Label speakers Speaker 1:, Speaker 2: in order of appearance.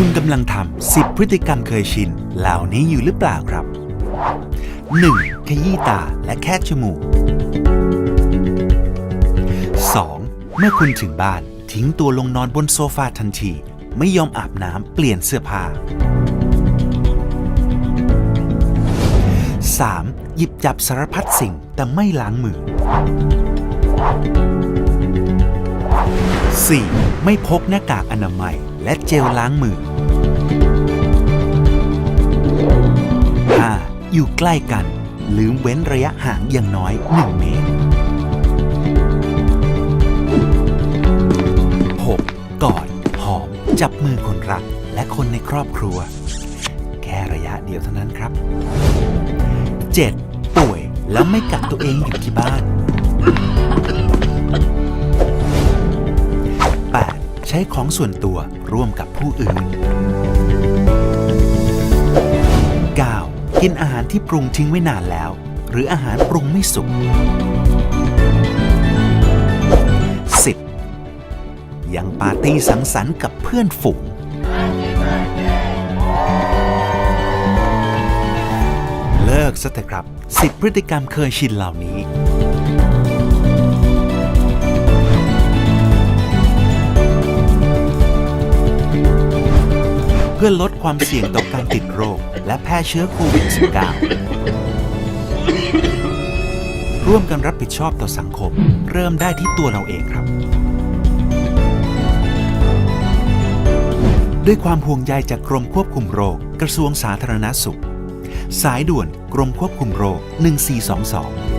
Speaker 1: คุณกำลังทำ10 พฤติกรรมเคยชิน เหล่านี้อยู่หรือเปล่าครับ 1. ขยี้ตาและแค่จมูก 2. เมื่อคุณถึงบ้าน ทิ้งตัวลงนอนบนโซฟาทันที ไม่ยอมอาบน้ำเปลี่ยนเสื้อผ้า 3. หยิบจับสารพัดสิ่งแต่ไม่ล้างมือ 4. ไม่พกหน้ากากอนามัย และเจลล้างมือ 5. อยู่ใกล้กัน ลืมเว้นระยะห่างอย่างน้อย 1 เมตร 6. กอด หอม จับมือคนรัก และคนในครอบครัว แค่ระยะเดียวเท่านั้นครับ 7. ป่วยแล้วไม่กักตัวเองอยู่ที่บ้าน ใช้ของส่วนตัวร่วมกับผู้อื่น 9. กินอาหารที่ปรุงทิ้งไว้นานแล้ว หรืออาหารปรุงไม่สุก 10. ยังปาร์ตี้สังสรรค์กับเพื่อนฝูง เลิกซะเถอะครับ 10 พฤติกรรมเคยชินเหล่านี้ เพื่อลดความเสี่ยงต่อการติดโรค และแพร่เชื้อโควิด -19 ร่วมกันรับผิดชอบต่อสังคม เริ่มได้ที่ตัวเราเองครับ ด้วยความห่วงใยจากกรมควบคุมโรค กระทรวงสาธารณสุข สายด่วนกรมควบคุมโรค 1422